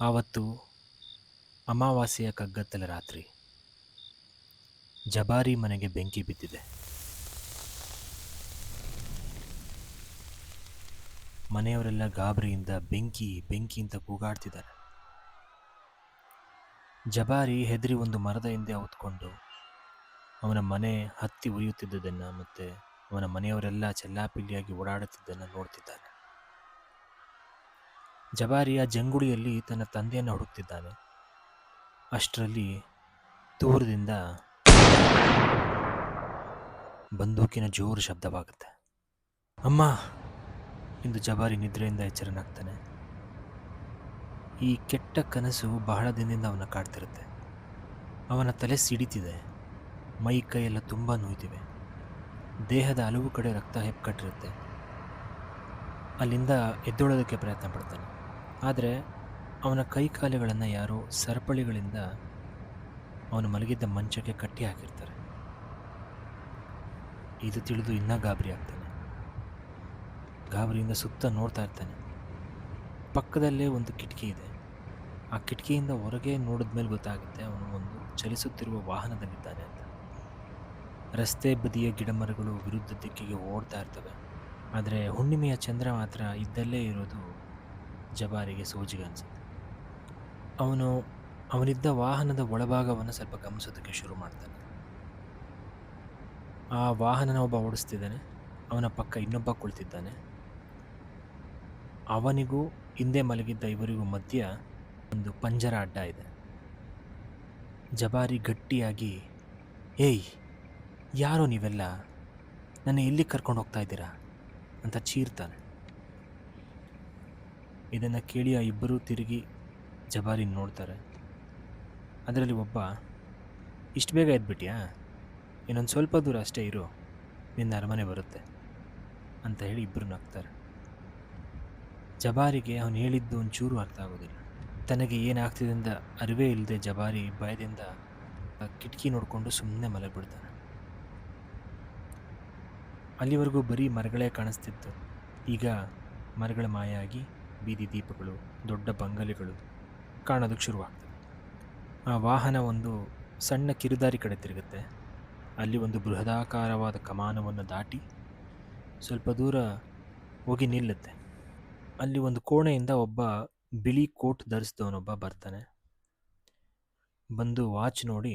ಆವತ್ತು ಅಮಾವಾಸ್ಯೆಯ ಕಗ್ಗತ್ತಲ ರಾತ್ರಿ ಜಬಾರಿ ಮನೆಗೆ ಬೆಂಕಿ ಬಿದ್ದಿದೆ. ಮನೆಯವರೆಲ್ಲ ಗಾಬರಿಯಿಂದ ಬೆಂಕಿ ಬೆಂಕಿ ಅಂತ ಕೂಗಾಡ್ತಿದ್ದಾರೆ. ಜಬಾರಿ ಹೆದರಿ ಒಂದು ಮರದ ಹಿಂದೆ ಹೊತ್ಕೊಂಡು ಅವನ ಮನೆ ಹತ್ತಿ ಉರಿಯುತ್ತಿದ್ದುದನ್ನು ಮತ್ತು ಅವನ ಮನೆಯವರೆಲ್ಲ ಚೆಲ್ಲಾಪಿಲ್ಲಿಯಾಗಿ ಓಡಾಡುತ್ತಿದ್ದನ್ನು ನೋಡ್ತಿದ್ದಾನೆ ಜಬಾರಿ ಆ ಜಂಗುಳಿಯಲ್ಲಿ ತನ್ನ ತಂದೆಯನ್ನು ಹುಡುಕ್ತಿದ್ದಾನೆ. ಅಷ್ಟರಲ್ಲಿ ದೂರದಿಂದ ಬಂದೂಕಿನ ಜೋರು ಶಬ್ದವಾಗುತ್ತೆ. ಅಮ್ಮ! ಎಂದು ಜಬಾರಿ ನಿದ್ರೆಯಿಂದ ಎಚ್ಚರನಾಗ್ತಾನೆ. ಈ ಕೆಟ್ಟ ಕನಸು ಬಹಳ ದಿನದಿಂದ ಅವನ ಕಾಡ್ತಿರುತ್ತೆ. ಅವನ ತಲೆ ಸಿಡಿತಿದೆ. ಮೈ ಕೈಯೆಲ್ಲ ತುಂಬ ನೋಯ್ತಿವೆ. ದೇಹದ ಹಲವು ಕಡೆ ರಕ್ತ ಹೆಪ್ಪುಕಟ್ಟಿರುತ್ತೆ ಅಲ್ಲಿಂದ ಎದ್ದೊಳೋದಕ್ಕೆ ಪ್ರಯತ್ನ ಪಡ್ತಾನೆ. ಆದರೆ ಅವನ ಕೈಕಾಲುಗಳನ್ನು ಯಾರೋ ಸರಪಳಿಗಳಿಂದ ಅವನು ಮಲಗಿದ್ದ ಮಂಚಕ್ಕೆ ಕಟ್ಟಿ ಹಾಕಿರ್ತಾರೆ. ಇದು ತಿಳಿದು ಇನ್ನೂ ಗಾಬರಿ ಆಗ್ತಾನೆ. ಗಾಬರಿಯಿಂದ ಸುತ್ತ ನೋಡ್ತಾ ಇರ್ತಾನೆ. ಪಕ್ಕದಲ್ಲೇ ಒಂದು ಕಿಟಕಿ ಇದೆ. ಆ ಕಿಟಕಿಯಿಂದ ಹೊರಗೆ ನೋಡಿದ ಮೇಲೆ ಗೊತ್ತಾಗುತ್ತೆ ಅವನು ಒಂದು ಚಲಿಸುತ್ತಿರುವ ವಾಹನದಲ್ಲಿದ್ದಾನೆ ಅಂತ. ರಸ್ತೆ ಬದಿಯ ಗಿಡಮರಗಳು ವಿರುದ್ಧ ದಿಕ್ಕಿಗೆ ಓಡ್ತಾ ಇರ್ತವೆ. ಆದರೆ ಹುಣ್ಣಿಮೆಯ ಚಂದ್ರ ಮಾತ್ರ ಇದ್ದಲ್ಲೇ ಇರೋದು ಜಬಾರಿಗೆ ಸೋಜಿಗೆ ಅನಿಸುತ್ತೆ. ಅವನು, ಅವನಿದ್ದ ವಾಹನದ ಒಳಭಾಗವನ್ನು ಸ್ವಲ್ಪ ಗಮನಿಸೋದಕ್ಕೆ ಶುರು ಮಾಡ್ತಾನೆ. ಆ ವಾಹನನ ಒಬ್ಬ ಓಡಿಸ್ತಿದ್ದಾನೆ. ಅವನ ಪಕ್ಕ ಇನ್ನೊಬ್ಬ ಕುಳಿತಿದ್ದಾನೆ. ಅವನಿಗೂ ಹಿಂದೆ ಮಲಗಿದ್ದ ಇವರಿಗೂ ಮಧ್ಯ ಒಂದು ಪಂಜರ ಅಡ್ಡ ಇದೆ. ಜಬಾರಿ ಗಟ್ಟಿಯಾಗಿ, ಏಯ್, ಯಾರೋ ನೀವೆಲ್ಲ? ನನ್ನ ಎಲ್ಲಿ ಕರ್ಕೊಂಡು ಹೋಗ್ತಾ ಇದ್ದೀರಾ? ಅಂತ ಚೀರ್ತಾನೆ. ಇದನ್ನು ಕೇಳಿ ಆ ಇಬ್ಬರೂ ತಿರುಗಿ ಜಬಾರಿ ನೋಡ್ತಾರೆ. ಅದರಲ್ಲಿ ಒಬ್ಬ, ಇಷ್ಟು ಬೇಗ ಎದ್ಬಿಟ್ಯಾ? ಇನ್ನೊಂದು ಸ್ವಲ್ಪ ದೂರ ಅಷ್ಟೇ ಇರು, ನಿನ್ನ ಅರಮನೆ ಬರುತ್ತೆ ಅಂತ ಹೇಳಿ ಇಬ್ಬರು ನಗ್ತಾರೆ. ಜಬಾರಿಗೆ ಅವನು ಹೇಳಿದ್ದು ಒಂಚೂರು ಅರ್ಥ ಆಗೋದಿಲ್ಲ. ತನಗೆ ಏನಾಗ್ತಿದೆ ಅಂತ ಅರಿವೇ ಇಲ್ಲದೆ ಜಬಾರಿ ಭಯದಿಂದ ಕಿಟಕಿ ನೋಡಿಕೊಂಡು ಸುಮ್ಮನೆ ಮಲಗಿಬಿಡ್ತಾನೆ. ಅಲ್ಲಿವರೆಗೂ ಬರೀ ಮರಗಳೇ ಕಾಣಿಸ್ತಿತ್ತು. ಈಗ ಮರಗಳ ಮಾಯಾಗಿ ಬೀದಿ ದೀಪಗಳು, ದೊಡ್ಡ ಬಂಗಲೆಗಳು ಕಾಣೋದಕ್ಕೆ ಶುರುವಾಗ್ತದೆ ಆ ವಾಹನ ಒಂದು ಸಣ್ಣ ಕಿರುದಾರಿ ಕಡೆ ತಿರುಗುತ್ತೆ. ಅಲ್ಲಿ ಒಂದು ಬೃಹದಾಕಾರವಾದ ಕಮಾನವನ್ನು ದಾಟಿ ಸ್ವಲ್ಪ ದೂರ ಹೋಗಿ ನಿಲ್ಲುತ್ತೆ. ಅಲ್ಲಿ ಒಂದು ಕೋಣೆಯಿಂದ ಒಬ್ಬ ಬಿಳಿ ಕೋಟ್ ಧರಿಸಿದವನೊಬ್ಬ ಬರ್ತಾನೆ. ಬಂದು ವಾಚ್ ನೋಡಿ,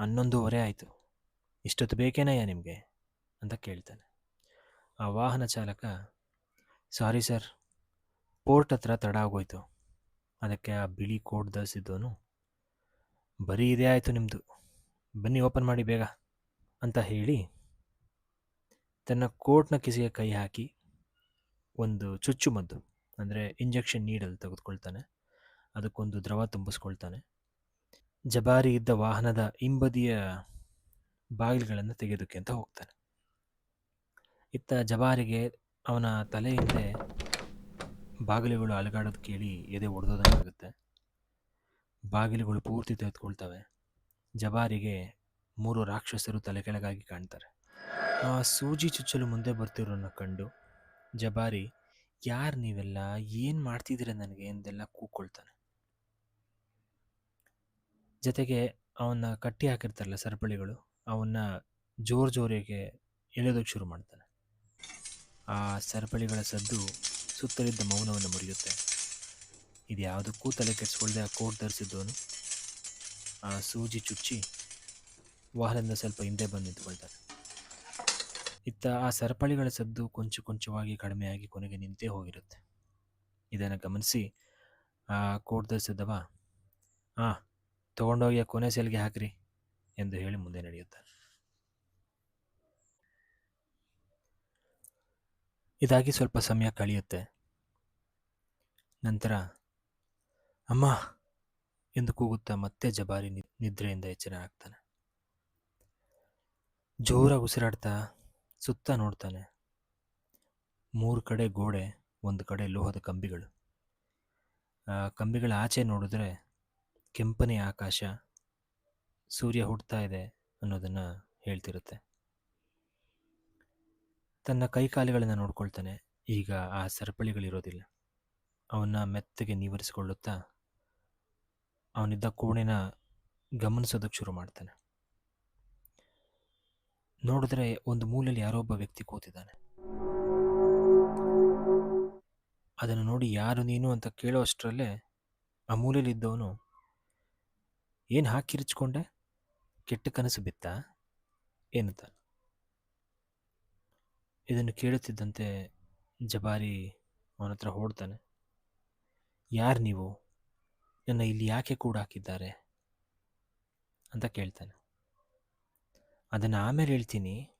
ಹನ್ನೊಂದೂವರೆ ಆಯಿತು. ಇಷ್ಟೊತ್ತು ಬೇಕೇನಯ್ಯ ನಿಮಗೆ? ಅಂತ ಕೇಳ್ತಾನೆ. ಆ ವಾಹನ ಚಾಲಕ, ಸಾರಿ ಸರ್ ಪೋರ್ಟ್ ಹತ್ರ ತಡ ಆಗೋಯ್ತು. ಅದಕ್ಕೆ ಆ ಬಿಳಿ ಕೋಟ್ ಧರಿಸಿದ್ದವನು, ಬರೀ ಇದೇ ಆಯಿತು ನಿಮ್ಮದು ಬನ್ನಿ ಓಪನ್ ಮಾಡಿ ಬೇಗ, ಅಂತ ಹೇಳಿ ತನ್ನ ಕೋಟ್ನ ಕಿಸಿಗೆ ಕೈ ಹಾಕಿ ಒಂದು ಚುಚ್ಚುಮದ್ದು ಅಂದರೆ ಇಂಜೆಕ್ಷನ್ ನೀಡಲು ತೆಗೆದುಕೊಳ್ತಾನೆ. ಅದಕ್ಕೊಂದು ದ್ರವ ತುಂಬಿಸ್ಕೊಳ್ತಾನೆ. ಜಬಾರಿ ಇದ್ದ ವಾಹನದ ಹಿಂಬದಿಯ ಬಾಗಿಲುಗಳನ್ನು ತೆಗೆಯೋದಕ್ಕೆ ಅಂತ ಹೋಗ್ತಾನೆ. ಇತ್ತ ಜಬಾರಿಗೆ ಅವನ ತಲೆ ಹಿಂದೆ ಬಾಗಿಲುಗಳು ಅಲುಗಾಡೋದು ಕೇಳಿ ಎದೆ ಒಡೆದೋದಂಗಾಗುತ್ತೆ. ಬಾಗಿಲುಗಳು ಪೂರ್ತಿ ತೆಗೆದುಕೊಳ್ತವೆ. ಜಬಾರಿಗೆ ಮೂರು ರಾಕ್ಷಸರು ತಲೆ ಕೆಳಗಾಗಿ ಕಾಣ್ತಾರೆ. ಆ ಸೂಜಿ ಚುಚ್ಚಲು ಮುಂದೆ ಬರ್ತಿರೋನ್ನ ಕಂಡು ಜಬಾರಿ, ಯಾರು ನೀವೆಲ್ಲ? ಏನು ಮಾಡ್ತಿದ್ದೀರ ನನಗೆ? ಎಂದೆಲ್ಲ ಕೂಕೊಳ್ತಾನೆ. ಜೊತೆಗೆ ಅವನ್ನ ಕಟ್ಟಿ ಹಾಕಿರ್ತಾರಲ್ಲ ಸರಪಳಿಗಳು ಅವನ್ನ ಜೋರು ಜೋರಿಗೆ ಎಳೆಯೋದಕ್ಕೆ ಶುರು ಮಾಡ್ತಾನೆ. ಆ ಸರಪಳಿಗಳ ಸದ್ದು ಸುತ್ತಲಿದ್ದ ಮೌನವನ್ನು ಮುರಿಯುತ್ತೆ. ಇದು ಯಾವುದಕ್ಕೂ ತಲೆ ಕೆಡಿಸ್ಕೊಳ್ಳದೆ ಆ ಕೋಟ್ ಧರಿಸಿದ್ದವನು. ಆ ಸೂಜಿ ಚುಚ್ಚಿ ವಾಹನದಿಂದ ಸ್ವಲ್ಪ ಹಿಂದೆ ಬಂದು ನಿಂತ್ಕೊಳ್ತಾನೆ. ಇತ್ತ ಆ ಸರಪಳಿಗಳ ಸದ್ದು ಕೊಂಚ ಕೊಂಚವಾಗಿ ಕಡಿಮೆಯಾಗಿ ಕೊನೆಗೆ ನಿಂತೇ ಹೋಗಿರುತ್ತೆ. ಇದನ್ನು ಗಮನಿಸಿ ಆ ಕೋಟ್ ಧರಿಸಿದ್ದವ ಹಾಂ ತೊಗೊಂಡೋಗಿ ಆ ಕೊನೆ ಸೆಲ್ಗೆ ಹಾಕ್ರಿ ಎಂದು ಹೇಳಿ ಮುಂದೆ ನಡೆಯುತ್ತಾನೆ ಇದಾಗಿ ಸ್ವಲ್ಪ ಸಮಯ ಕಳೆಯುತ್ತೆ. ನಂತರ, ಅಮ್ಮ! ಎಂದು ಕೂಗುತ್ತಾ ಮತ್ತೆ ಜಬಾರಿ ನಿದ್ರೆಯಿಂದ ಎಚ್ಚರ ಆಗ್ತಾನೆ. ಜೋರಾಗಿ ಉಸಿರಾಡ್ತಾ ಸುತ್ತ ನೋಡ್ತಾನೆ. ಮೂರು ಕಡೆ ಗೋಡೆ, ಒಂದು ಕಡೆ ಲೋಹದ ಕಂಬಿಗಳು. ಆ ಕಂಬಿಗಳ ಆಚೆ ನೋಡಿದ್ರೆ ಕೆಂಪನೆ ಆಕಾಶ, ಸೂರ್ಯ ಹುಡ್ತಾ ಇದೆ ಅನ್ನೋದನ್ನು ಹೇಳ್ತಿರುತ್ತೆ. ತನ್ನ ಕೈಕಾಲುಗಳನ್ನು ನೋಡ್ಕೊಳ್ತಾನೆ. ಈಗ ಆ ಸರಪಳಿಗಳಿರೋದಿಲ್ಲ. ಅವನ್ನ ಮೆತ್ತಗೆ ನೀವರಿಸಿಕೊಳ್ಳುತ್ತಾ, ಅವನಿದ್ದ ಕೋಣೆನ ಗಮನಿಸೋದಕ್ಕೆ ಶುರು ಮಾಡ್ತಾನೆ. ನೋಡಿದ್ರೆ ಒಂದು ಮೂಲೆಯಲ್ಲಿ ಯಾರೋ ಒಬ್ಬ ವ್ಯಕ್ತಿ ಕೂತಿದ್ದಾನೆ. ಅದನ್ನು ನೋಡಿ ಯಾರು ನೀನು ಅಂತ ಕೇಳೋ ಅಷ್ಟರಲ್ಲೇ ಆ ಮೂಲೆಯಲ್ಲಿದ್ದವನು ಏನು ಹಾಕಿರಿಚ್ಕೊಂಡೆ? ಕೆಟ್ಟ ಕನಸು ಬಿತ್ತ? ಎನ್ನುತ್ತ ಇದನ್ನು ಕೇಳುತ್ತಿದ್ದಂತೆ ಜಬಾರಿ ಅವನ ಹತ್ರ ಓಡ್ತಾನೆ ಯಾರು ನೀವು? ನನ್ನ ಇಲ್ಲಿ ಯಾಕೆ ಕೂಡ ಹಾಕಿದ್ದಾರೆ? ಅಂತ ಕೇಳ್ತಾನೆ. ಅದನ್ನು ಆಮೇಲೆ ಹೇಳ್ತೀನಿ.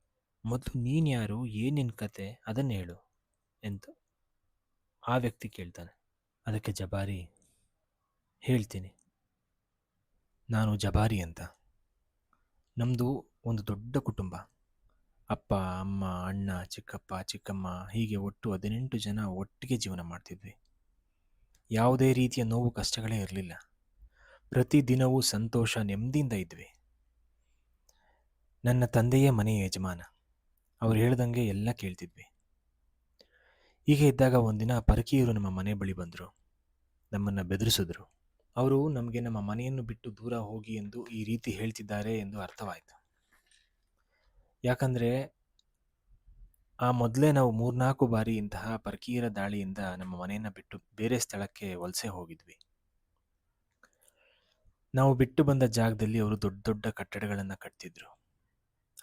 ಮೊದಲು ನೀನು ಯಾರು? ಏನೇನು ಕತೆ? ಅದನ್ನು ಹೇಳು ಎಂತ? ಆ ವ್ಯಕ್ತಿ ಕೇಳ್ತಾನೆ. ಅದಕ್ಕೆ ಜಬಾರಿ ಹೇಳ್ತೀನಿ. ನಾನು ಜಬಾರಿ ಅಂತ. ನಮ್ಮದು ಒಂದು ದೊಡ್ಡ ಕುಟುಂಬ. ಅಪ್ಪ, ಅಮ್ಮ, ಅಣ್ಣ, ಚಿಕ್ಕಪ್ಪ, ಚಿಕ್ಕಮ್ಮ ಹೀಗೆ ಒಟ್ಟು ಹದಿನೆಂಟು ಜನ ಒಟ್ಟಿಗೆ ಜೀವನ ಮಾಡ್ತಿದ್ವಿ. ಯಾವುದೇ ರೀತಿಯ ನೋವು ಕಷ್ಟಗಳೇ ಇರಲಿಲ್ಲ. ಪ್ರತಿದಿನವೂ ಸಂತೋಷ ನೆಮ್ಮದಿಯಿಂದ ಇದ್ವಿ. ನನ್ನ ತಂದೆಯೇ ಮನೆಯ ಯಜಮಾನ. ಅವ್ರು ಹೇಳ್ದಂಗೆ ಎಲ್ಲ ಕೇಳ್ತಿದ್ವಿ. ಹೀಗೆ ಇದ್ದಾಗ ಒಂದಿನ ಪರಕೀಯರು ನಮ್ಮ ಮನೆ ಬಳಿ ಬಂದರು. ನಮ್ಮನ್ನು ಬೆದರಿಸಿದ್ರು. ಅವರು ನಮಗೆ ನಮ್ಮ ಮನೆಯನ್ನು ಬಿಟ್ಟು ದೂರ ಹೋಗಿ ಎಂದು ಈ ರೀತಿ ಹೇಳ್ತಿದ್ದಾರೆ ಎಂದು ಅರ್ಥವಾಯಿತು. ಯಾಕಂದರೆ ಆ ಮೊದಲೇ ನಾವು ಮೂರ್ನಾಲ್ಕು ಬಾರಿ ಇಂತಹ ಪರಕೀಯರ ದಾಳಿಯಿಂದ ನಮ್ಮ ಮನೆಯನ್ನು ಬಿಟ್ಟು ಬೇರೆ ಸ್ಥಳಕ್ಕೆ ವಲಸೆ ಹೋಗಿದ್ವಿ. ನಾವು ಬಿಟ್ಟು ಬಂದ ಜಾಗದಲ್ಲಿ ಅವರು ದೊಡ್ಡ ದೊಡ್ಡ ಕಟ್ಟಡಗಳನ್ನು ಕಟ್ತಿದ್ರು.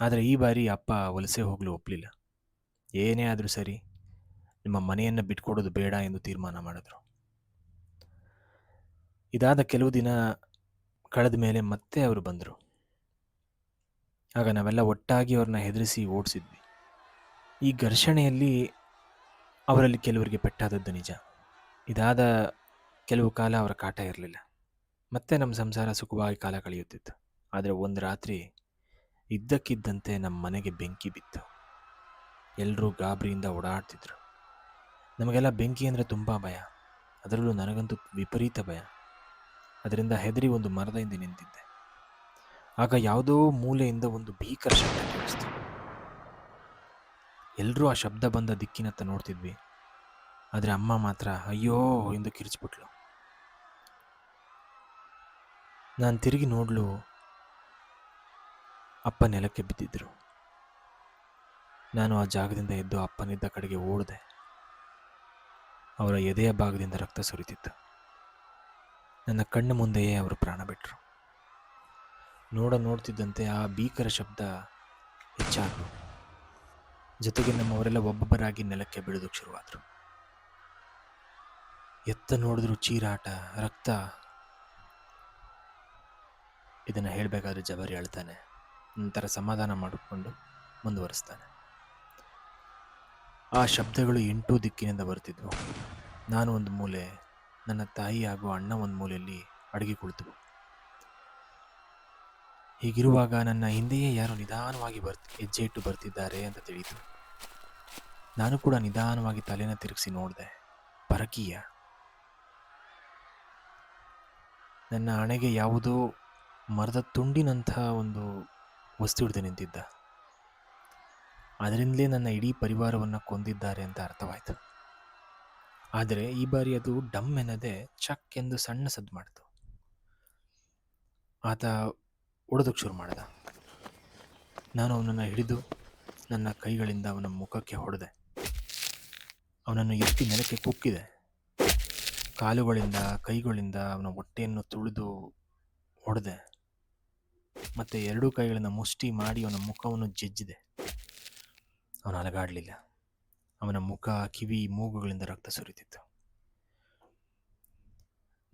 ಆದರೆ ಈ ಬಾರಿ ಅಪ್ಪ ವಲಸೆ ಹೋಗಲು ಒಪ್ಪಲಿಲ್ಲ ಏನೇ ಆದರೂ ಸರಿ ನಿಮ್ಮ ಮನೆಯನ್ನು ಬಿಟ್ಕೊಡೋದು ಬೇಡ ಎಂದು ತೀರ್ಮಾನ ಮಾಡಿದ್ರು. ಇದಾದ ಕೆಲವು ದಿನ ಕಳೆದ ಮೇಲೆ ಮತ್ತೆ ಅವರು ಬಂದರು. ಆಗ ನಾವೆಲ್ಲ ಒಟ್ಟಾಗಿ ಅವ್ರನ್ನ ಹೆದರಿಸಿ ಓಡಿಸಿದ್ವಿ. ಈ ಘರ್ಷಣೆಯಲ್ಲಿ ಅವರಲ್ಲಿ ಕೆಲವರಿಗೆ ಪೆಟ್ಟಾದದ್ದು ನಿಜ. ಇದಾದ ಕೆಲವು ಕಾಲ ಅವರ ಕಾಟ ಇರಲಿಲ್ಲ. ಮತ್ತೆ ನಮ್ಮ ಸಂಸಾರ ಸುಖವಾಗಿ ಕಾಲ ಕಳೆಯುತ್ತಿತ್ತು. ಆದರೆ ಒಂದು ರಾತ್ರಿ ಇದ್ದಕ್ಕಿದ್ದಂತೆ ನಮ್ಮ ಮನೆಗೆ ಬೆಂಕಿ ಬಿತ್ತು. ಎಲ್ಲರೂ ಗಾಬರಿಯಿಂದ ಓಡಾಡ್ತಿದ್ರು. ನಮಗೆಲ್ಲ ಬೆಂಕಿ ಅಂದರೆ ತುಂಬ ಭಯ. ಅದರಲ್ಲೂ ನನಗಂತೂ ವಿಪರೀತ ಭಯ. ಅದರಿಂದ ಹೆದರಿ ಒಂದು ಮರದ ಹಿಂದೆ ನಿಂತಿದ್ದೆ. ಆಗ ಯಾವುದೋ ಮೂಲೆಯಿಂದ ಒಂದು ಭೀಕರ ಶಬ್ದ ಕೇಳಿಸ್ತು. ಎಲ್ಲರೂ ಆ ಶಬ್ದ ಬಂದ ದಿಕ್ಕಿನತ್ತ ನೋಡ್ತಿದ್ವಿ. ಆದರೆ ಅಮ್ಮ ಮಾತ್ರ, ಅಯ್ಯೋ, ಎಂದು ಕಿರಿಚ್ಬಿಟ್ಲು. ನಾನು ತಿರುಗಿ ನೋಡಲು, ಅಪ್ಪ ನೆಲಕ್ಕೆ ಬಿದ್ದಿದ್ದರು ನಾನು ಆ ಜಾಗದಿಂದ ಎದ್ದು ಅಪ್ಪನಿದ್ದ ಕಡೆಗೆ ಓಡಿದೆ. ಅವರ ಎದೆಯ ಭಾಗದಿಂದ ರಕ್ತ ಸುರಿತಿತ್ತು. ನನ್ನ ಕಣ್ಣು ಮುಂದೆಯೇ ಅವರು ಪ್ರಾಣ ಬಿಟ್ಟರು ನೋಡ ನೋಡ್ತಿದ್ದಂತೆ ಆ ಭೀಕರ ಶಬ್ದ ಹೆಚ್ಚಾದವು ಜೊತೆಗೆ ನಮ್ಮವರೆಲ್ಲ ಒಬ್ಬೊಬ್ಬರಾಗಿ ನೆಲಕ್ಕೆ ಬೀಳೋದಕ್ಕೆ ಶುರುವಾದರು. ಎತ್ತ ನೋಡಿದ್ರು ಚೀರಾಟ, ರಕ್ತ. ಇದನ್ನು ಹೇಳಬೇಕಾದ್ರೆ ಜಬರಿ ಅಳ್ತಾನೆ ನಂತರ ಸಮಾಧಾನ ಮಾಡಿಕೊಂಡು ಮುಂದುವರಿಸ್ತಾನೆ. ಆ ಶಬ್ದಗಳು ಎಂಟು ದಿಕ್ಕಿನಿಂದ ಬರ್ತಿದ್ವು. ನಾನು ಒಂದು ಮೂಲೆ, ನನ್ನ ತಾಯಿ ಹಾಗೂ ಅಣ್ಣ ಒಂದು ಮೂಲೆಯಲ್ಲಿ ಅಡುಗೆ ಕುಳಿತು ಹೀಗಿರುವಾಗ ನನ್ನ ಹಿಂದೆಯೇ ಯಾರೋ ನಿಧಾನವಾಗಿ ಬರ್, ಹೆಜ್ಜೆ ಇಟ್ಟು ಬರ್ತಿದ್ದಾರೆ ಅಂತ ತಿಳಿಯಿತು. ನಾನು ಕೂಡ ನಿಧಾನವಾಗಿ ತಲೆನ ತಿರುಗಿಸಿ ನೋಡಿದೆ. ಪರಕೀಯ. ನನ್ನ ಹಣೆಗೆ ಯಾವುದೋ ಮರದ ತುಂಡಿನಂಥ ಒಂದು ವಸ್ತು ಹಿಡಿದು ನಿಂತಿದ್ದ. ಅದರಿಂದಲೇ ನನ್ನ ಇಡೀ ಪರಿವಾರವನ್ನು ಕೊಂದಿದ್ದಾರೆ ಅಂತ ಅರ್ಥವಾಯಿತು. ಆದರೆ ಈ ಬಾರಿ ಅದು ಡಮ್ ಎನ್ನದೆ ಚಕ್ ಎಂದು ಸಣ್ಣ ಸದ್ದು ಮಾಡಿತು. ಆತ ಓಡೋದಕ್ಕೆ ಶುರು ಮಾಡಿದ. ನಾನು ಅವನನ್ನು ಹಿಡಿದು ನನ್ನ ಕೈಗಳಿಂದ ಅವನ ಮುಖಕ್ಕೆ ಹೊಡೆದೆ. ಅವನನ್ನು ಎತ್ತಿ ನೆಲಕ್ಕೆ ಕುಕ್ಕಿದೆ. ಕಾಲುಗಳಿಂದ, ಕೈಗಳಿಂದ ಅವನ ಹೊಟ್ಟೆಯನ್ನು ತುಳಿದು ಹೊಡೆದೆ. ಮತ್ತು ಎರಡೂ ಕೈಗಳನ್ನು ಮುಷ್ಟಿ ಮಾಡಿ ಅವನ ಮುಖವನ್ನು ಜಜ್ಜಿದೆ. ಅವನು ಅಲಗಾಡಲಿಲ್ಲ. ಅವನ ಮುಖ, ಕಿವಿ, ಮೂಗುಗಳಿಂದ ರಕ್ತ ಸುರಿತಿತ್ತು.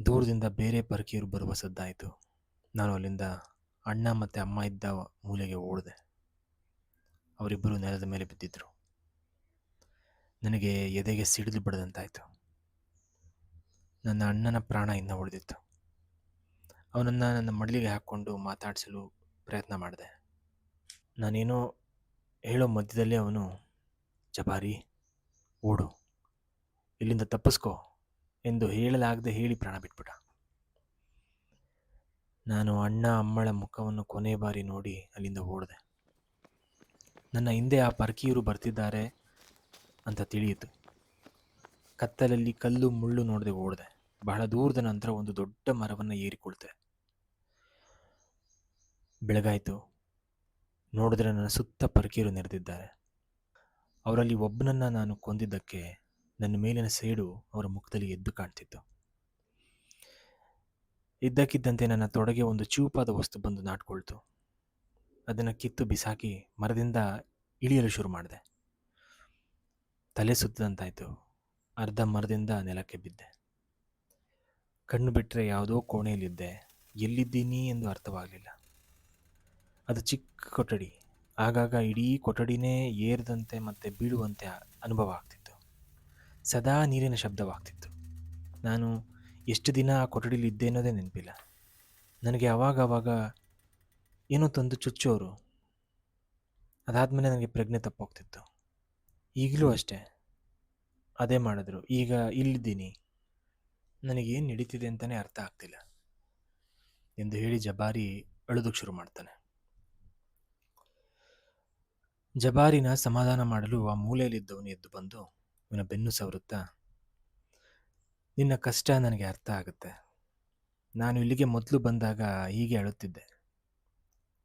ದೂರದಿಂದ ಬೇರೆ ಪರಕೀಯರು ಬರುವ ಸದ್ದಾಯಿತು. ನಾನು ಅಲ್ಲಿಂದ ಅಣ್ಣ ಮತ್ತು ಅಮ್ಮ ಇದ್ದ ಮೂಲೆಗೆ ಓಡಿದೆ. ಅವರಿಬ್ಬರು ನೆಲದ ಮೇಲೆ ಬಿದ್ದಿದ್ದರು ನನಗೆ ಎದೆಗೆ ಸಿಡಿದು ಬಿಡದಂತಾಯಿತು. ನನ್ನ ಅಣ್ಣನ ಪ್ರಾಣ ಇನ್ನೂ ಉಳಿದಿತ್ತು. ಅವನನ್ನು ನನ್ನ ಮಡಲಿಗೆ ಹಾಕ್ಕೊಂಡು ಮಾತಾಡಿಸಲು ಪ್ರಯತ್ನ ಮಾಡಿದೆ. ನಾನೇನೋ ಹೇಳೋ ಮಧ್ಯದಲ್ಲೇ ಅವನು, ಜಬಾರಿ, ಓಡು, ಇಲ್ಲಿಂದ ತಪ್ಪಿಸ್ಕೋ ಎಂದು ಹೇಳಲಾಗದೆ ಹೇಳಿ ಪ್ರಾಣ ಬಿಟ್ಬಿಟ್ಟ. ನಾನು ಅಣ್ಣ, ಅಮ್ಮಳ ಮುಖವನ್ನು ಕೊನೆ ಬಾರಿ ನೋಡಿ ಅಲ್ಲಿಂದ ಓಡಿದೆ. ನನ್ನ ಹಿಂದೆ ಆ ಪರ್ಕಿಯರು ಬರ್ತಿದ್ದಾರೆ ಅಂತ ತಿಳಿಯಿತು. ಕತ್ತಲಲ್ಲಿ ಕಲ್ಲು ಮುಳ್ಳು ನೋಡದೆ ಓಡಿದೆ. ಬಹಳ ದೂರದ ನಂತರ ಒಂದು ದೊಡ್ಡ ಮರವನ್ನು ಏರಿಕೊಳ್ತೆ. ಬೆಳಗಾಯಿತು. ನೋಡಿದ್ರೆ ನನ್ನ ಸುತ್ತ ಪರ್ಕಿಯರು ನೆರೆದಿದ್ದಾರೆ. ಅವರಲ್ಲಿ ಒಬ್ಬನನ್ನು ನಾನು ಕೊಂದಿದ್ದಕ್ಕೆ ನನ್ನ ಮೇಲಿನ ಸೇಡು ಅವರ ಮುಖದಲ್ಲಿ ಎದ್ದು ಕಾಣ್ತಿತ್ತು. ಇದ್ದಕ್ಕಿದ್ದಂತೆ ನನ್ನ ತೊಡೆಗೆ ಒಂದು ಚೂಪಾದ ವಸ್ತು ಬಂದು ನಾಟ್ಕೊಳ್ತು. ಅದನ್ನು ಕಿತ್ತು ಬಿಸಾಕಿ ಮರದಿಂದ ಇಳಿಯಲು ಶುರು ಮಾಡಿದೆ. ತಲೆ ಸುತ್ತದಂತಾಯಿತು. ಅರ್ಧ ಮರದಿಂದ ನೆಲಕ್ಕೆ ಬಿದ್ದೆ. ಕಣ್ಣು ಬಿಟ್ಟರೆ ಯಾವುದೋ ಕೋಣೆಯಲ್ಲಿದ್ದೆ. ಎಲ್ಲಿದ್ದೀನಿ ಎಂದು ಅರ್ಥವಾಗಲಿಲ್ಲ. ಅದು ಚಿಕ್ಕ ಕೊಠಡಿ. ಆಗಾಗ ಇಡೀ ಕೊಠಡಿನೇ ಏರದಂತೆ ಮತ್ತು ಬೀಳುವಂತೆ ಅನುಭವ ಆಗ್ತಿತ್ತು. ಸದಾ ನೀರಿನ ಶಬ್ದವಾಗ್ತಿತ್ತು. ನಾನು ಎಷ್ಟು ದಿನ ಆ ಕೊಠಡಿಲಿ ಇದ್ದೆ ಅನ್ನೋದೇ ನೆನಪಿಲ್ಲ. ನನಗೆ ಅವಾಗ ಅವಾಗ ಏನೋ ತಂದು ಚುಚ್ಚೋರು. ಅದಾದಮೇಲೆ ನನಗೆ ಪ್ರಜ್ಞೆ ತಪ್ಪೋಗ್ತಿತ್ತು. ಈಗಲೂ ಅಷ್ಟೇ. ಅದೇ ಮಾಡಿದ್ರು. ಈಗ ಇಲ್ಲಿದ್ದೀನಿ. ನನಗೇನು ನಡೀತಿದೆ ಅಂತಲೇ ಅರ್ಥ ಆಗ್ತಿಲ್ಲ. ಎಂದು ಹೇಳಿ ಜಬಾರಿ ಅಳೋದಕ್ಕೆ ಶುರು ಮಾಡ್ತಾನೆ. ಜಬಾರಿನ ಸಮಾಧಾನ ಮಾಡಲು ಆ ಮೂಲೆಯಲ್ಲಿದ್ದವನು ಎದ್ದು ಬಂದು, ಇವನ ಬೆನ್ನು ಸವರುತ್ತಾ? ನಿನ್ನ ಕಷ್ಟ ನನಗೆ ಅರ್ಥ ಆಗುತ್ತೆ. ನಾನು ಇಲ್ಲಿಗೆ ಮೊದಲು ಬಂದಾಗ ಹೀಗೆ ಅಳುತ್ತಿದ್ದೆ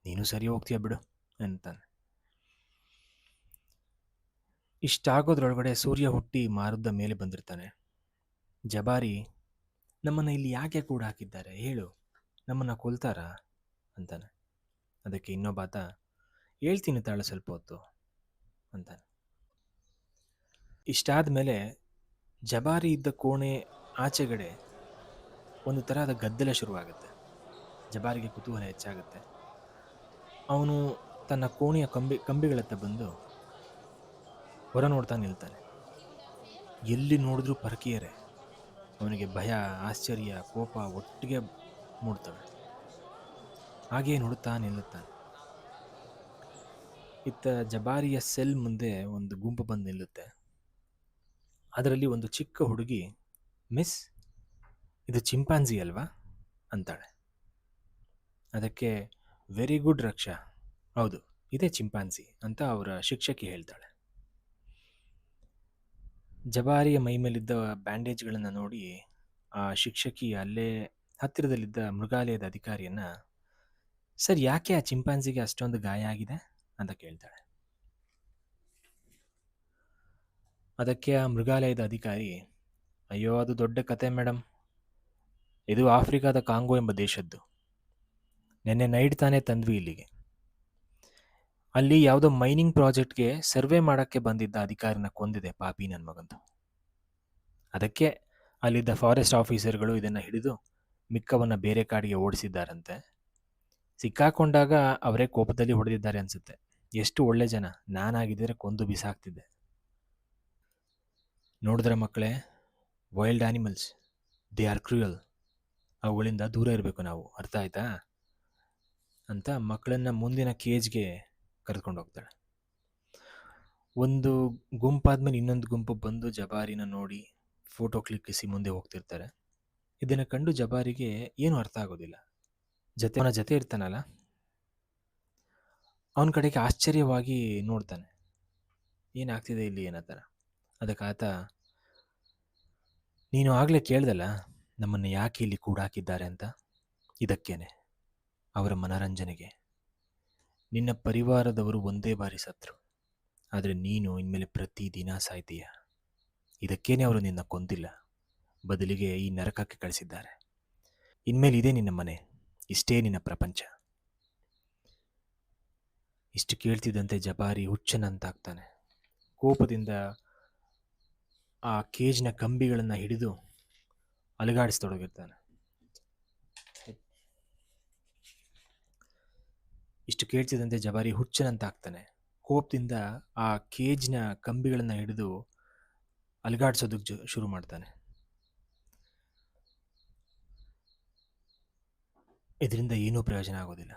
ನೀನು ಸರಿ ಹೋಗ್ತೀಯ ಬಿಡು, ಅಂತಾನೆ. ಇಷ್ಟಾಗೋದ್ರೊಳಗಡೆ ಸೂರ್ಯ ಹುಟ್ಟಿ ಮಾರುದ್ದ ಮೇಲೆ ಬಂದಿರ್ತಾನೆ. ಜಬಾರಿ, ನಮ್ಮನ್ನು ಇಲ್ಲಿ ಯಾಕೆ ಕೂಡ ಹಾಕಿದ್ದಾರೆ? ಹೇಳು. ನಮ್ಮನ್ನು ಕೊಲ್ತಾರಾ? ಅಂತಾನೆ. ಅದಕ್ಕೆ ಇನ್ನೊಬ್ಬಾತ ಹೇಳ್ತೀನಿ ತಾಳು ಸ್ವಲ್ಪ ಹೊತ್ತು, ಅಂತಾನೆ. ಇಷ್ಟಾದ ಮೇಲೆ ಜಬಾರಿ ಇದ್ದ ಕೋಣೆ ಆಚೆಗಡೆ ಒಂದು ತರಹದ ಗದ್ದಲ ಶುರುವಾಗುತ್ತೆ. ಜಬಾರಿಗೆ ಕುತೂಹಲ ಹೆಚ್ಚಾಗುತ್ತೆ. ಅವನು ತನ್ನ ಕೋಣೆಯ ಕಂಬಿ, ಕಂಬಿಗಳತ್ತ ಬಂದು ಹೊರ ನೋಡ್ತಾ ನಿಲ್ತಾನೆ. ಎಲ್ಲಿ ನೋಡಿದ್ರೂ ಪರಕೀಯರೇ, ಅವನಿಗೆ ಭಯ, ಆಶ್ಚರ್ಯ, ಕೋಪ ಒಟ್ಟಿಗೆ ಮೂಡ್ತವೆ. ಹಾಗೆಯೇ ನೋಡುತ್ತಾ ನಿಲ್ಲುತ್ತಾನೆ. ಇತ್ತ ಜಬಾರಿಯ ಸೆಲ್ ಮುಂದೆ ಒಂದು ಗುಂಪು ಬಂದು ನಿಲ್ಲುತ್ತೆ. ಅದರಲ್ಲಿ ಒಂದು ಚಿಕ್ಕ ಹುಡುಗಿ ಮಿಸ್, ಇದು ಚಿಂಪಾಂಜಿ ಅಲ್ವಾ? ಅಂತಾಳೆ. ಅದಕ್ಕೆ, ವೆರಿ ಗುಡ್ ರಕ್ಷಾ. ಹೌದು, ಇದೇ ಚಿಂಪಾಂಜಿ ಅಂತ ಅವರ ಶಿಕ್ಷಕಿ ಹೇಳ್ತಾಳೆ. ಜಬಾರಿಯ ಮೈಮೇಲಿದ್ದ ಬ್ಯಾಂಡೇಜ್ಗಳನ್ನು ನೋಡಿ ಆ ಶಿಕ್ಷಕಿ ಅಲ್ಲೇ ಹತ್ತಿರದಲ್ಲಿದ್ದ ಮೃಗಾಲಯದ ಅಧಿಕಾರಿಯನ್ನು, ಸರ್, ಯಾಕೆ ಆ ಚಿಂಪಾಂಜಿಗೆ ಅಷ್ಟೊಂದು ಗಾಯ ಆಗಿದೆ? ಅಂತ ಕೇಳ್ತಾಳೆ. ಅದಕ್ಕೆ ಆ ಮೃಗಾಲಯದ ಅಧಿಕಾರಿ ಅಯ್ಯೋ, ಅದು ದೊಡ್ಡ ಕತೆ ಮೇಡಮ್ ಇದು ಆಫ್ರಿಕಾದ ಕಾಂಗೋ ಎಂಬ ದೇಶದ್ದು. ನಿನ್ನೆ ನೈಟ್ ತಾನೇ ತಂದ್ವಿ ಇಲ್ಲಿಗೆ. ಅಲ್ಲಿ ಯಾವುದೋ ಮೈನಿಂಗ್ ಪ್ರಾಜೆಕ್ಟ್ಗೆ ಸರ್ವೆ ಮಾಡೋಕ್ಕೆ ಬಂದಿದ್ದ ಅಧಿಕಾರಿನ ಕೊಂದಿದೆ ಪಾಪಿ ನನ್ನ ಮಗಂದು. ಅದಕ್ಕೆ ಅಲ್ಲಿದ್ದ ಫಾರೆಸ್ಟ್ ಆಫೀಸರ್ಗಳು ಇದನ್ನು ಹಿಡಿದು ಮಿಕ್ಕವನ್ನು ಬೇರೆ ಕಾಡಿಗೆ ಓಡಿಸಿದ್ದಾರಂತೆ. ಸಿಕ್ಕಾಕೊಂಡಾಗ ಅವರೇ ಕೋಪದಲ್ಲಿ ಹೊಡೆದಿದ್ದಾರೆ ಅನಿಸುತ್ತೆ. ಎಷ್ಟು ಒಳ್ಳೆ ಜನ. ನಾನಾಗಿದ್ದರೆ ಕೊಂದು ಬಿಸಾಕ್ತಿದ್ದೆ. ನೋಡಿದ್ರೆ ಮಕ್ಕಳೇ wild animals they are cruel ಅವುಗಳಿಂದ ದೂರ ಇರಬೇಕು ನಾವು. ಅರ್ಥ ಆಯ್ತಾ? ಅಂತ ಮಕ್ಕಳನ್ನು ಮುಂದಿನ ಕೇಜ್ಗೆ ಕರೆದುಕೊಂಡು ಹೋಗ್ತಾಳೆ. ಒಂದು ಗುಂಪಾದ್ಮೇಲೆ ಇನ್ನೊಂದು ಗುಂಪು ಬಂದು ಜಬಾರಿನ ನೋಡಿ ಫೋಟೋ ಕ್ಲಿಕ್ಕಿಸಿ ಮುಂದೆ ಹೋಗ್ತಿರ್ತಾರೆ. ಇದನ್ನು ಕಂಡು ಜಬಾರಿಗೆ ಏನು ಅರ್ಥ ಆಗೋದಿಲ್ಲ. ಜೊತೆ ಅವನ ಜೊತೆ ಇರ್ತಾನಲ್ಲ? ಅವನ ಕಡೆಗೆ ಆಶ್ಚರ್ಯವಾಗಿ ನೋಡ್ತಾನೆ. ಏನಾಗ್ತಿದೆ ಇಲ್ಲಿ ಏನತ್ತಾನ ಅದಕ್ಕೆ ಆತ ನೀನು ಆಗಲೇ ಕೇಳ್ದಲ್ಲ, ನಮ್ಮನ್ನು ಯಾಕೆ ಇಲ್ಲಿ ಕೂಡಾಕಿದ್ದಾರೆ ಅಂತ? ಇದಕ್ಕೇನೆ ಅವರ ಮನರಂಜನೆಗೆ. ನಿನ್ನ ಪರಿವಾರದವರು ಒಂದೇ ಬಾರಿ ಸತ್ರು. ಆದರೆ ನೀನು ಇನ್ಮೇಲೆ ಪ್ರತಿದಿನ ಸಾಯ್ತೀಯ. ಇದಕ್ಕೇನೆ ಅವರು ನಿನ್ನ ಕೊಂದಿಲ್ಲ. ಬದಲಿಗೆ ಈ ನರಕಕ್ಕೆ ಕಳಿಸಿದ್ದಾರೆ. ಇನ್ಮೇಲೆ ಇದೇ ನಿನ್ನ ಮನೆ. ಇಷ್ಟೇ ನಿನ್ನ ಪ್ರಪಂಚ. ಇಷ್ಟು ಕೇಳ್ತಿದ್ದಂತೆ ಜಬಾರಿ ಹುಚ್ಚನಂತಾಗ್ತಾನೆ. ಕೋಪದಿಂದ ಆ ಕೇಜ್ನ ಕಂಬಿಗಳನ್ನು ಹಿಡಿದು ಅಲುಗಾಡಿಸ್ತೊಡಗಿರ್ತಾನೆ. ಇಷ್ಟು ಕೇಳ್ತಿದ್ದಂತೆ ಜಬಾರಿ ಹುಚ್ಚನಂತಾಗ್ತಾನೆ. ಕೋಪದಿಂದ ಆ ಕೇಜ್ನ ಕಂಬಿಗಳನ್ನು ಹಿಡಿದು ಅಲುಗಾಡಿಸೋದಕ್ಕೆ ಶುರು ಮಾಡ್ತಾನೆ. ಇದರಿಂದ ಏನೂ ಪ್ರಯೋಜನ ಆಗೋದಿಲ್ಲ.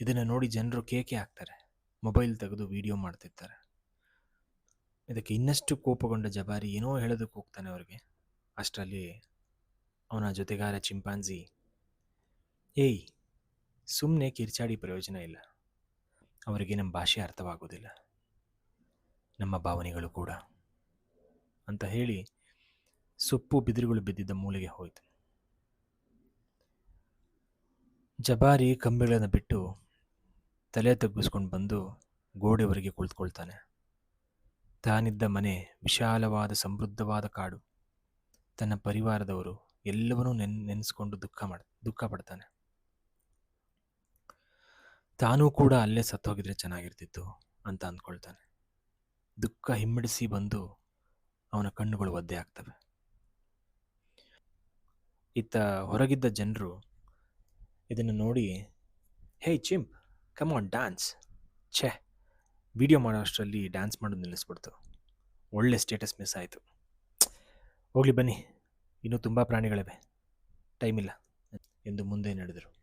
ಇದನ್ನು ನೋಡಿ ಜನರು ಕೇಕೆ ಹಾಕ್ತಾರೆ. ಮೊಬೈಲ್ ತೆಗೆದು ವಿಡಿಯೋ ಮಾಡ್ತಿರ್ತಾರೆ. ಇದಕ್ಕೆ ಇನ್ನಷ್ಟು ಕೋಪಗೊಂಡ ಜಬಾರಿ ಏನೋ ಹೇಳೋದಕ್ಕೆ ಹೋಗ್ತಾನೆ ಅವ್ರಿಗೆ. ಅಷ್ಟರಲ್ಲಿ ಅವನ ಜೊತೆಗಾರ ಚಿಂಪಾಂಜಿ, ಏಯ್ ಸುಮ್ಮನೆ ಕಿರ್ಚಾಡಿ ಪ್ರಯೋಜನ ಇಲ್ಲ. ಅವರಿಗೆ ನಮ್ಮ ಭಾಷೆ ಅರ್ಥವಾಗೋದಿಲ್ಲ. ನಮ್ಮ ಭಾವನೆಗಳು ಕೂಡ. ಅಂತ ಹೇಳಿ ಸೊಪ್ಪು ಬಿದಿರುಗಳು ಬಿದ್ದಿದ್ದ ಮೂಲೆಗೆ ಹೋಯಿತು. ಜಬಾರಿ ಕಂಬಿಗಳನ್ನು ಬಿಟ್ಟು ತಲೆ ತಗ್ಗಿಸ್ಕೊಂಡು ಬಂದು ಗೋಡೆವರೆಗೆ ಕುಳಿತುಕೊಳ್ತಾನೆ. ತಾನಿದ್ದ ಮನೆ ವಿಶಾಲವಾದ ಸಮೃದ್ಧವಾದ ಕಾಡು. ತನ್ನ ಪರಿವಾರದವರು ಎಲ್ಲವನ್ನೂ ನೆನ್, ನೆನೆಸ್ಕೊಂಡು ದುಃಖ ಮಾಡ, ದುಃಖ ಪಡ್ತಾನೆ. ತಾನೂ ಕೂಡ ಅಲ್ಲೇ ಸತ್ತೋಗಿದ್ರೆ ಚೆನ್ನಾಗಿರ್ತಿತ್ತು ಅಂತ ಅಂದ್ಕೊಳ್ತಾನೆ. ದುಃಖ ಹಿಮ್ಮಡಿಸಿ ಬಂದು ಅವನ ಕಣ್ಣುಗಳು ಒದ್ದೆ ಆಗ್ತವೆ. ಇತ್ತ ಹೊರಗಿದ್ದ ಜನರು ಇದನ್ನು ನೋಡಿ, hey chimp, come on dance ಛೇ ವಿಡಿಯೋ ಮಾಡೋ ಅಷ್ಟರಲ್ಲಿ ಡ್ಯಾನ್ಸ್ ಮಾಡೋದು ನಿಲ್ಲಿಸ್ಬಿಡ್ತು. ಒಳ್ಳೆ ಸ್ಟೇಟಸ್ ಮಿಸ್ ಆಯಿತು. ಹೋಗಲಿ ಬನ್ನಿ. ಇನ್ನೂ ತುಂಬ ಪ್ರಾಣಿಗಳಿವೆ. ಟೈಮ್ ಇಲ್ಲ. ಎಂದು ಮುಂದೆ ನಡೆದರು.